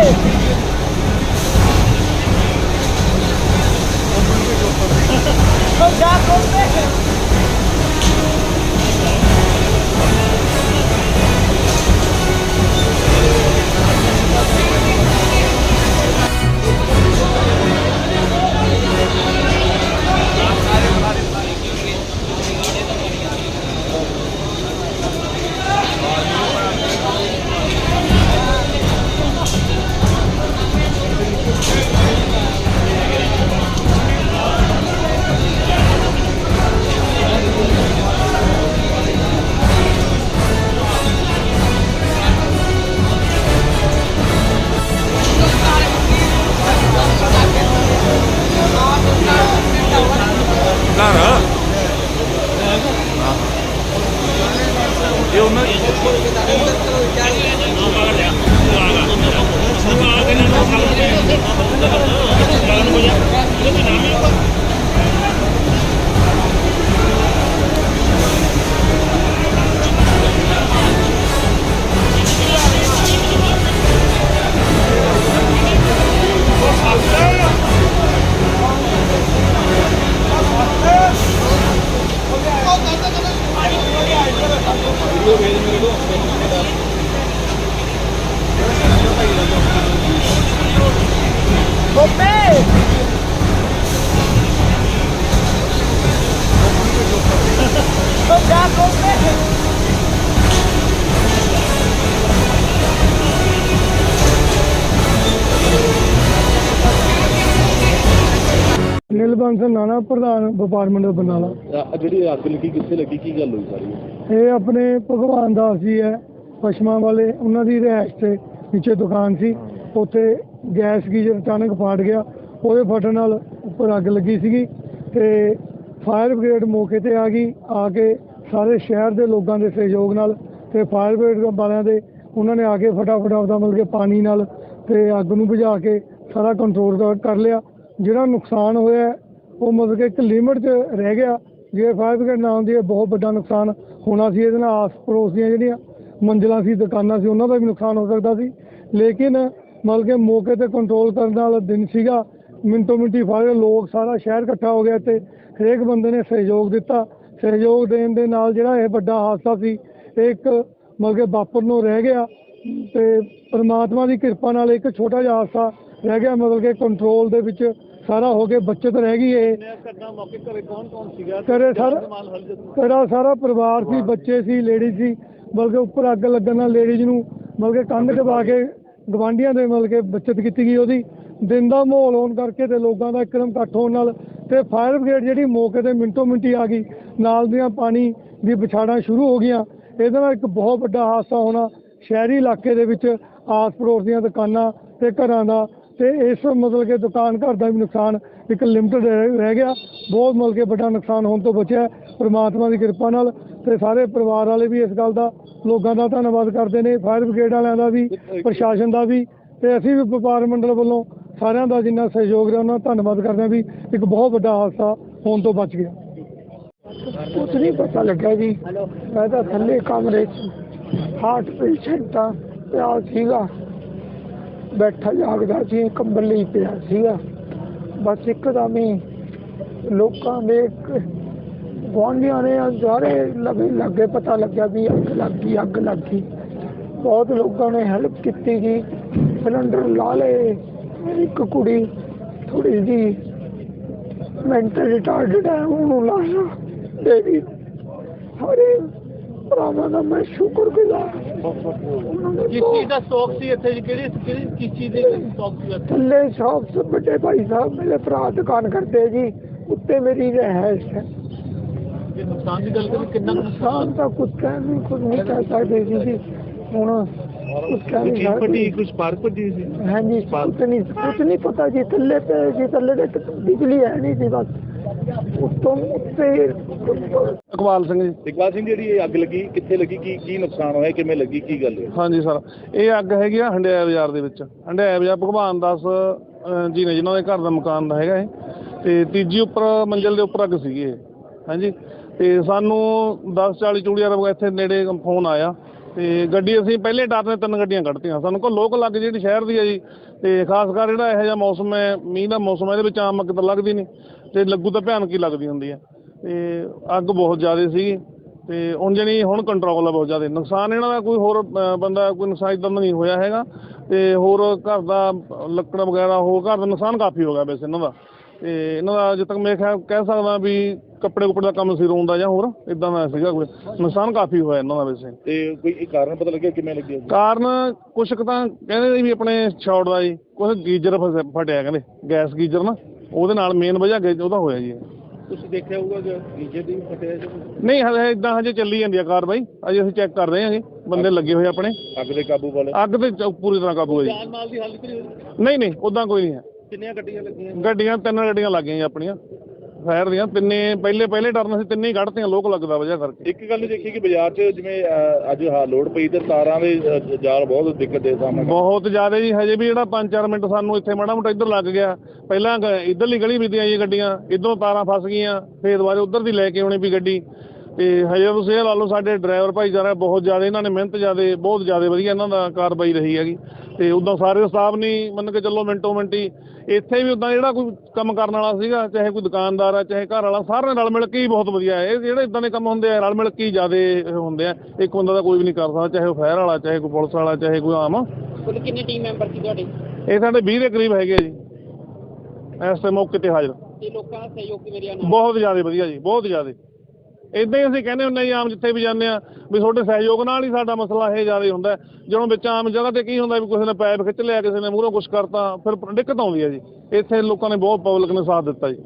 Hey! ਨਿਲਬੰਸ ਨਾਨਾ ਪ੍ਰਧਾਨ ਵਪਾਰ ਮੰਡਲ ਬਰਨਾਲਾ ਅ- ਜਿਹੜੀ ਅੱਗ ਲੱਗੀ ਕਿੱਥੇ ਲੱਗੀ? ਕੀ ਗੱਲ ਹੋਈ ਸਾਰੀ? ਇਹ ਆਪਣੇ ਭਗਵਾਨ ਦਾਸ ਜੀ ਹੈ ਪਸ਼ਮਾ ਵਾਲੇ ਉਹਨਾਂ ਦੀ ਰਿਹਾਇਸ਼ ਤੇ ਨੀਚੇ ਦੁਕਾਨ ਸੀ। ਉੱਥੇ ਗੈਸ ਗੀਜ਼ਰ ਅਚਾਨਕ ਫਾਟ ਗਿਆ। ਉਹਦੇ ਫਟਣ ਨਾਲ ਉੱਪਰ ਅੱਗ ਲੱਗੀ ਸੀਗੀ ਤੇ ਫਾਇਰ ਬ੍ਰਿਗੇਡ ਮੌਕੇ ਤੇ ਆ ਗਈ। ਆ ਕੇ ਸਾਰੇ ਸ਼ਹਿਰ ਦੇ ਲੋਕਾਂ ਦੇ ਸਹਿਯੋਗ ਨਾਲ ਤੇ ਫਾਇਰ ਬ੍ਰਿਗੇਡ ਵਾਲਿਆਂ ਦੇ ਉਹਨਾਂ ਨੇ ਆ ਕੇ ਫਟਾਫਟ ਆਪਦਾ ਮਤਲਬ ਕਿ ਪਾਣੀ ਨਾਲ ਤੇ ਅੱਗ ਨੂੰ ਬੁਝਾ ਕੇ ਸਾਰਾ ਕੰਟਰੋਲ ਕਰ- ਕਰ ਲਿਆ। ਜਿਹੜਾ ਨੁਕਸਾਨ ਹੋਇਆ ਹੈ, ਉਹ ਮਤਲਬ ਕਿ ਇੱਕ ਲਿਮਿਟ 'ਚ ਰਹਿ ਗਿਆ। ਜੇ ਫਾਇਰ ਬ੍ਰਿਗੇਡ ਨਾ ਹੁੰਦੀ ਹੈ, ਬਹੁਤ ਵੱਡਾ ਨੁਕਸਾਨ ਹੋਣਾ ਸੀ ਇਹਦੇ ਨਾਲ ਆਸ ਪੜੋਸ ਦੀਆਂ ਜਿਹੜੀਆਂ ਮੰਜ਼ਿਲਾਂ ਸੀ, ਦੁਕਾਨਾਂ ਸੀ, ਉਹਨਾਂ ਦਾ ਵੀ ਨੁਕਸਾਨ ਹੋ ਸਕਦਾ ਸੀ। ਲੇਕਿਨ ਮਤਲਬ ਕਿ ਮੌਕੇ ਤੇ ਕੰਟਰੋਲ ਕਰਨ ਵਾਲਾ ਦਿਨ ਸੀਗਾ। ਮਿੰਟੋ ਮਿੰਟੀ ਫਾਇਰ ਲੋਕ ਸਾਰਾ ਸ਼ਹਿਰ ਇਕੱਠਾ ਹੋ ਗਿਆ ਤੇ ਹਰੇਕ ਬੰਦੇ ਨੇ ਸਹਿਯੋਗ ਦਿੱਤਾ। ਸਹਿਯੋਗ ਦੇਣ ਦੇ ਨਾਲ ਜਿਹੜਾ ਇਹ ਵੱਡਾ ਹਾਦਸਾ ਸੀ, ਇਹ ਇੱਕ ਮਤਲਬ ਕਿ ਵਾਪਰ ਨੂੰ ਰਹਿ ਗਿਆ। ਤੇ ਪਰਮਾਤਮਾ ਦੀ ਕਿਰਪਾ ਨਾਲ ਇੱਕ ਛੋਟਾ ਜਿਹਾ ਹਾਦਸਾ ਰਹਿ ਗਿਆ। ਮਤਲਬ ਕਿ ਕੰਟਰੋਲ ਦੇ ਵਿੱਚ ਸਾਰਾ ਹੋ ਕੇ ਬਚਤ ਰਹਿ ਗਈ ਇਹ ਘਟਨਾ ਮੌਕੇ ਘਰੇ ਕੌਣ ਕੌਣ ਸੀਗਾ? ਘਰੇ ਸਾਰਾ ਸਾਰਾ ਪਰਿਵਾਰ ਸੀ ਬੱਚੇ ਸੀ ਲੇਡੀ ਸੀ। ਬਲਕਿ ਉੱਪਰ ਅੱਗ ਲੱਗਣ ਨਾਲ ਲੇਡੀਜ਼ ਨੂੰ ਬਲਕਿ ਕੰਧ ਦਬਾ ਕੇ ਗਵਾਂਢੀਆਂ ਦੇ ਮਤਲਬ ਕਿ ਬਚਤ ਕੀਤੀ ਗਈ ਉਹਦੀ। ਦਿਨ ਦਾ ਮਾਹੌਲ ਹੋਣ ਕਰਕੇ ਤੇ ਲੋਕਾਂ ਦਾ ਇੱਕਦਮ ਇਕੱਠ ਹੋਣ ਨਾਲ ਤੇ ਫਾਇਰ ਬ੍ਰਿਗੇਡ ਜਿਹੜੀ ਮੌਕੇ ਤੇ ਮਿੰਟੋ ਮਿੰਟੀ ਆ ਗਈ। ਨਾਲ ਦੀਆਂ ਪਾਣੀ ਦੀ ਵਿਛਾੜਾਂ ਸ਼ੁਰੂ ਹੋ ਗਈਆਂ। ਇਹਦੇ ਨਾਲ ਇੱਕ ਬਹੁਤ ਵੱਡਾ ਹਾਦਸਾ ਹੋਣਾ ਸ਼ਹਿਰੀ ਇਲਾਕੇ ਦੇ ਵਿੱਚ ਆਸ ਪੜੋਸ ਦੀਆਂ ਦੁਕਾਨਾਂ ਤੇ ਘਰਾਂ ਦਾ ਤੇ ਇਸ ਮਤਲਬ ਕਿ ਦੁਕਾਨ ਘਰ ਦਾ ਵੀ ਨੁਕਸਾਨ ਇੱਕ ਲਿਮਟਡ ਰਹਿ ਗਿਆ। ਬਹੁਤ ਮਤਲਬ ਕਿ ਵੱਡਾ ਨੁਕਸਾਨ ਹੋਣ ਤੋਂ ਬਚਿਆ ਪ੍ਰਮਾਤਮਾ ਦੀ ਕਿਰਪਾ ਨਾਲ ਤੇ ਸਾਰੇ ਪਰਿਵਾਰ ਵਾਲੇ ਵੀ ਇਸ ਗੱਲ ਦਾ ਲੋਕਾਂ ਦਾ ਧੰਨਵਾਦ ਕਰਦੇ ਨੇ ਫਾਇਰ ਬ੍ਰਿਗੇਡ ਵਾਲਿਆਂ ਦਾ ਵੀ ਪ੍ਰਸ਼ਾਸਨ ਦਾ ਵੀ ਤੇ ਅਸੀਂ ਵੀ ਵਪਾਰ ਮੰਡਲ ਵੱਲੋਂ ਸਾਰਿਆਂ ਦਾ ਜਿੰਨਾ ਸਹਿਯੋਗ ਰਿਹਾ ਉਹਨਾਂ ਦਾ ਧੰਨਵਾਦ ਕਰਦੇ ਹਾਂ ਵੀ ਇੱਕ ਬਹੁਤ ਵੱਡਾ ਹਾਦਸਾ ਹੋਣ ਤੋਂ ਬਚ ਗਿਆ। ਕੁਝ ਨਹੀਂ ਪਤਾ ਲੱਗਾ ਜੀ। ਮੈਂ ਤਾਂ ਥੱਲੇ ਕਮਰੇ 'ਚ ਹਾਰਟ ਪੇਸ਼ੈਂਟ ਤਾਂ ਪਿਆ ਸੀਗਾ। ਬੈਠਾ ਜਾਗਦਾ ਸੀ, ਕੰਬਲ ਲਈ ਪਿਆ ਸੀਗਾ। ਬਸ ਇੱਕਦਮ ਹੀ ਲੋਕਾਂ ਦੇ ਗੁਆਂਢੀਆਂ ਨੇ ਸਾਰੇ ਲੱਗੇ ਲੱਗੇ ਪਤਾ ਲੱਗਿਆ ਵੀ ਅੱਗ ਲੱਗ ਗਈ, ਅੱਗ ਲੱਗ ਗਈ। ਬਹੁਤ ਲੋਕਾਂ ਨੇ ਹੈਲਪ ਕੀਤੀ ਜੀ। ਸਿਲੰਡਰ ਲਾ ਲਏ। ਇੱਕ ਕੁੜੀ ਥੋੜੀ ਜੀ ਮੈਂਟਲ ਰਿਟਾਰਡਡ ਹੈ, ਉਹਨੂੰ ਲਾਇਆ। ਦੇਵੀ ਹਰੇ ਭਰਾਵਾਂ ਦਾ ਮੈਂ ਸ਼ੁਕਰਗੁਜ਼ਾਰ ਕਿਸ ਚੀਜ਼ ਦਾ ਸੌਕ ਸੀ ਇੱਥੇ ਜੀ? ਕਿਹੜੀ ਕਿਹੜੀ ਕਿਸ ਚੀਜ਼ ਦੇ ਸੌਕ ਸੀ ਇੱਥੇ? ਥੱਲੇ ਸ਼ੌਪ ਸੇ ਵੱਡੇ ਭਾਈ ਸਾਹਿਬ ਮੇਰੇ ਭਰਾ ਦੁਕਾਨ ਕਰਦੇ ਜੀ ਉੱਤੇ ਮੇਰੀ ਰਹਿائش ਹੈ। ਜੇ ਨੁਕਸਾਨ ਦੀ ਗੱਲ ਕਰੀ ਕਿੰਨਾ ਨੁਕਸਾਨ? ਤਾਂ ਕੁਝ ਕਹਿ ਨਹੀਂ ਕੁਝ ਨਹੀਂ ਕਹਿ ਸਕਦੇ ਜੀ ਜੀ। ਹੁਣ ਉਸ ਕਹਿੰਦੇ ਫਟੀ ਕੁਝ ਪਾਰਕ ਪੱਟੀ ਸੀ। ਹਾਂਜੀ ਕੁਝ ਨਹੀਂ ਕੁਝ ਨਹੀਂ ਪਤਾ ਜੀ ਥੱਲੇ ਤੇ ਜੀ ਥੱਲੇ ਤੇ ਬਿਜਲੀ ਹੈ ਨਹੀਂ ਸੀ ਬਸ। ਉੱਤੋਂ ਉੱਤੇ ਇਕਬਾਲ ਸਿੰਘ ਜੀ। ਇਕਬਾਲ ਸਿੰਘ ਜਿਹੜੀ ਇਹ ਅੱਗ ਲੱਗੀ ਕਿੱਥੇ ਲੱਗੀ? ਕੀ ਕੀ ਨੁਕਸਾਨ ਹੋਇਆ? ਕਿਵੇਂ ਲੱਗੀ? ਕੀ ਗੱਲ ਹੈ ਹਾਂਜੀ ਸਰ ਇਹ ਅੱਗ ਹੈਗੀ ਆ ਹੰਡਿਆਇਆ ਬਾਜ਼ਾਰ ਦੇ ਵਿੱਚ। ਹੰਡਿਆਇਆ ਬਾਜ਼ਾਰ ਭਗਵਾਨ ਦਾਸ ਜੀ ਨੇ ਜਿਨ੍ਹਾਂ ਦੇ ਘਰ ਦਾ ਮਕਾਨ ਦਾ ਹੈਗਾ ਇਹ। ਤੇ ਤੀਜੀ ਉੱਪਰ ਮੰਜ਼ਿਲ ਦੇ ਉੱਪਰ ਅੱਗ ਸੀਗੀ ਇਹ। ਹਾਂਜੀ? ਤੇ ਸਾਨੂੰ 10:40 ਚੂੜੀਆਂ ਰਬ ਇੱਥੇ ਨੇੜੇ ਫੋਨ ਆਇਆ। ਤੇ ਗੱਡੀ ਅਸੀਂ ਪਹਿਲੇ ਡਰ ਨੇ ਤਿੰਨ ਗੱਡੀਆਂ ਕੱਢਤੀਆਂ। ਸਾਨੂੰ ਕੋ ਲੋਕ ਲੱਗ ਜਿਹੜੀ ਸ਼ਹਿਰ ਦੀ ਹੈ ਜੀ। ਤੇ ਖਾਸ ਕਰ ਜਿਹੜਾ ਇਹੋ ਜਿਹਾ ਮੌਸਮ ਹੈ ਮੀਂਹ ਦਾ ਮੌਸਮ ਹੈ ਇਹਦੇ ਵਿੱਚ ਆਮ ਅੱਗ ਤਾਂ ਲੱਗਦੀ ਨਹੀਂ। ਤੇ ਲੱਗੂ ਤਾਂ ਭਿਆਨਕ ਹੀ ਲੱਗਦੀ ਹੁੰਦੀ ਹੈ ਤੇ ਅੱਗ ਬਹੁਤ ਜ਼ਿਆਦਾ ਸੀਗੀ ਤੇ ਹੁਣ ਜਣੀ ਹੁਣ ਕੰਟਰੋਲ ਹੈ ਬਹੁਤ ਜ਼ਿਆਦਾ। ਨੁਕਸਾਨ ਇਹਨਾਂ ਦਾ ਕੋਈ ਹੋਰ ਬੰਦਾ ਕੋਈ ਨੁਕਸਾਨ ਇਦਾਂ ਨਹੀਂ ਹੋਇਆ ਹੈਗਾ। ਤੇ ਹੋਰ ਘਰ ਦਾ ਲੱਕੜ ਵਗੈਰਾ ਹੋਰ ਘਰ ਦਾ ਨੁਕਸਾਨ ਕਾਫੀ ਹੋ ਗਿਆ ਵੈਸੇ ਇਹਨਾਂ ਦਾ। ਤੇ ਇਹਨਾਂ ਦਾ ਜਿੱਦ ਤੱਕ ਮੈਂ ਖਿਆਲ ਕਹਿ ਸਕਦਾ ਵੀ ਕੱਪੜੇ ਕੁਪੜੇ ਦਾ ਕੰਮ ਸੀ ਰੋਂਦਾ ਜਾਂ ਹੋਰ ਇਦਾਂ ਦਾ ਸੀਗਾ ਕੋਈ ਨੁਕਸਾਨ ਕਾਫੀ ਹੋਇਆ ਇਹਨਾਂ ਦਾ ਵੈਸੇ। ਤੇ ਕੋਈ ਇਹ ਕਾਰਨ ਪਤਾ ਲੱਗਿਆ ਕਿਵੇਂ ਲੱਗੀ ਅੱਗ? ਕਾਰਨ ਕੁਛ ਕੁ ਤਾਂ ਕਹਿੰਦੇ ਸੀ ਵੀ ਆਪਣੇ ਸ਼ਾਰਟ ਦਾ ਜੀ ਕੁਛ ਗੀਜ਼ਰ ਫਟਿਆ ਕਹਿੰਦੇ ਗੈਸ ਗੀਜ਼ਰ ਨਾ। ਉਹਦੇ ਨਾਲ ਮੇਨ ਵਜ੍ਹਾ ਗੇ ਉਹਦਾ ਹੋਇਆ ਜੀ। ਤੁਸੀਂ ਦੇਖਿਆ ਹੋਊਗਾ ਕਿ ਡੀਜੇ ਦੀ ਫਟਿਆ ਜਾਂ? ਨਹੀਂ ਹਜੇ ਇਦਾਂ ਹਜੇ ਚੱਲੀ ਜਾਂਦੀ ਆ ਕਾਰਵਾਈ ਅਜੇ ਅਸੀਂ ਚੈੱਕ ਕਰ ਰਹੇ ਹਾਂ ਜੀ। ਬੰਦੇ ਲੱਗੇ ਹੋਏ ਆਪਣੇ। ਅੱਗ ਦੇ ਕਾਬੂ ਵਾਲੇ ਅੱਗ ਤੇ ਚ- ਪੂਰੀ ਤਰ੍ਹਾਂ ਕਾਬੂ ਹੈ ਜੀ। ਜਾਨ ਮਾਲ ਦੀ ਹਾਲਤ ਕਰੀ ਨਹੀਂ ਨਹੀਂ ਉਦਾਂ ਕੋਈ ਨਹੀਂ ਹੈ। ਕਿੰਨੀਆਂ ਗੱਡੀਆਂ ਲੱਗੀਆਂ? ਗੱਡੀਆਂ ਤਿੰਨ ਗੱਡੀਆਂ ਲੱਗੀਆਂ ਜੀ ਆਪਣੀਆਂ। ਫਾਇਰ ਦੀਆਂ ਤਿੰਨੇ ਪਹਿਲੇ ਪਹਿਲੇ ਡਰਨ ਸੀ ਤਿੰਨੇ ਹੀ ਕੱਢਤੀਆਂ ਲੋਕ ਲੱਗਦਾ ਵਜ੍ਹਾ ਕਰਕੇ। ਇੱਕ ਗੱਲ ਦੇਖੀ ਕਿ ਬਾਜ਼ਾਰ 'ਚ ਜਿਵੇਂ ਅਹ, ਅੱਜ ਹਾਂ ਲੋਡ ਪਈ ਤੇ ਤਾਰਾਂ ਦੇ ਅਹ, ਜਾਲ ਬਹੁਤ ਦਿੱਕਤ ਦੇ ਸਾਹਮਣੇ। ਬਹੁਤ ਜ਼ਿਆਦਾ ਜੀ ਹਜੇ ਵੀ ਜਿਹੜਾ 5-4 ਮਿੰਟ ਸਾਨੂੰ ਇੱਥੇ ਮਾੜਾ ਮੋਟਾ ਇੱਧਰ ਲੱਗ ਗਿਆ। ਪਹਿਲਾਂ ਗ- ਇੱਧਰਲੀ ਗਲੀ ਵਿੱਚਦੀਆਂ ਜੀ ਗੱਡੀਆਂ ਇੱਧਰੋਂ ਤਾਰਾਂ ਫਸ ਗਈਆਂ ਫੇਰ ਦੁਬਾਰੇ ਉੱਧਰ ਦੀ ਲੈ ਕੇ ਆਉਣੀ ਵੀ ਗੱਡੀ। ਤੇ ਹਜੇ ਤੁਸੀਂ ਇਹ ਲਾ ਲਓ ਸਾਡੇ ਡਰਾਈਵਰ ਭਾਈਚਾਰਾ ਬਹੁਤ ਜ਼ਿਆਦਾ ਇਹਨਾਂ ਨੇ ਮਿਹਨਤ ਜ਼ਿਆਦਾ ਬਹੁਤ ਜ਼ਿਆਦਾ ਵਧੀਆ ਇਹਨਾਂ ਦਾ ਕਾਰਵਾਈ ਰਹੀ ਹੈਗੀ। ਤੇ ਉਦੋਂ ਸਾਰੇ ਸਟਾਫ ਨਹੀਂ ਮੰਨ ਕੇ ਚੱਲੋ ਮਿੰਟੋ ਮਿੰਟੀ ਇੱਥੇ ਵੀ ਉਦਾਂ ਜਿਹੜਾ ਕੋਈ ਕੰਮ ਕਰਨ ਵਾਲਾ ਸੀਗਾ ਚਾਹੇ ਕੋਈ ਦੁਕਾਨਦਾਰ ਆ ਚਾਹੇ ਘਰ ਵਾਲਾ ਸਾਰੇ ਨਾਲ ਮਿਲ ਕੇ ਹੀ ਬਹੁਤ ਵਧੀਆ ਹੈ। ਇਹ ਜਿਹੜੇ ਇਦਾਂ ਦੇ ਕੰਮ ਹੁੰਦੇ ਆ ਰਲ ਮਿਲ ਕੇ ਹੀ ਜ਼ਿਆਦਾ ਹੁੰਦੇ ਆ। ਇੱਕ ਬੰਦਾ ਤਾਂ ਕੋਈ ਵੀ ਨਹੀਂ ਕਰ ਸਕਦਾ ਚਾਹੇ ਉਹ ਫਾਇਰ ਵਾਲਾ ਚਾਹੇ ਕੋਈ ਪੁਲਿਸ ਵਾਲਾ ਚਾਹੇ ਕੋਈ ਆਮ। ਕੁੱਲ ਕਿੰਨੇ ਟੀਮ ਮੈਂਬਰ ਸੀ ਤੁਹਾਡੇ? ਇਹ ਸਾਡੇ 20 ਦੇ ਕਰੀਬ ਹੈਗੇ ਆ ਜੀ। ਇਸ ਮੌਕੇ ਤੇ ਹਾਜ਼ਰ। ਤੇ ਲੋਕਾਂ ਦਾ ਸਹਿਯੋਗ ਕਿਵੇਂ ਰਿਹਾ? ਨਾਲ ਬਹੁਤ ਜ਼ਿਆਦਾ ਵਧੀਆ ਜੀ ਬਹੁਤ ਜ਼ਿਆਦਾ। ਇਦਾਂ ਹੀ ਅਸੀਂ ਕਹਿੰਦੇ ਹੁੰਦੇ ਜੀ, ਆਮ ਜਿੱਥੇ ਵੀ ਜਾਂਦੇ ਆ ਵੀ ਤੁਹਾਡੇ ਸਹਿਯੋਗ ਨਾਲ ਹੀ ਸਾਡਾ ਮਸਲਾ ਇਹ ਜ਼ਿਆਦਾ ਹੁੰਦਾ ਜਦੋਂ ਵਿੱਚ ਆਮ ਜਗ੍ਹਾ ਤੇ ਕੀ ਹੁੰਦਾ ਵੀ ਕਿਸੇ ਨੇ ਪੈਪ ਖਿੱਚ ਲਿਆ, ਕਿਸੇ ਨੇ ਮੂਹਰੋਂ ਕੁਛ ਕਰਤਾ, ਫਿਰ ਦਿੱਕਤ ਆਉਂਦੀ ਹੈ ਜੀ। ਇੱਥੇ ਲੋਕਾਂ ਨੇ ਬਹੁਤ ਪਬਲਿਕ ਨੇ ਸਾਥ ਦਿੱਤਾ ਜੀ।